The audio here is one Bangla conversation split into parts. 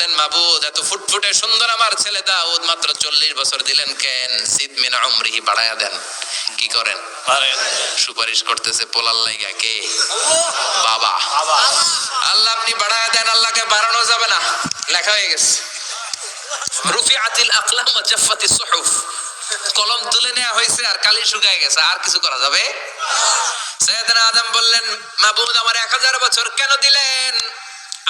বললেন মাবুদ এত ফুটফুটে সুন্দর আমার ছেলে দাউদ মাত্র চল্লিশ বছর দিলেন কেন? জিদ মিন উমরিহি বাড়ায়া দেন। কি করেন? সুপারিশ করতেছে পোলার লাইগা কে? বাবা। আল্লাহ আপনি বাড়ায়া দেন আল্লাহকে বাড়ানো যাবে না। লেখা হয়ে গেছে। রুফিআতিল আকলাম ওয়া জাফফাতিস সুহুফ। কলম তুলে নেওয়া হয়েছে আর কালি শুকায় গেছে আর কিছু করা যাবে? সৈয়দনা আদম বললেন মাবুদ আমার এক হাজার বছর কেন দিলেন?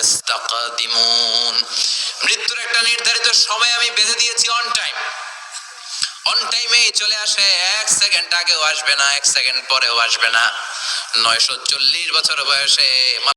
ইস্তাকদিমুন মৃত্যুর একটা নির্ধারিত সময় আমি বেঁধে দিয়েছি অন টাইম অন টাইমে চলে আসে, এক সেকেন্ড আগেও আসবে না, এক সেকেন্ড পরেও আসবে না। নয়শো চল্লিশ বছর বয়সে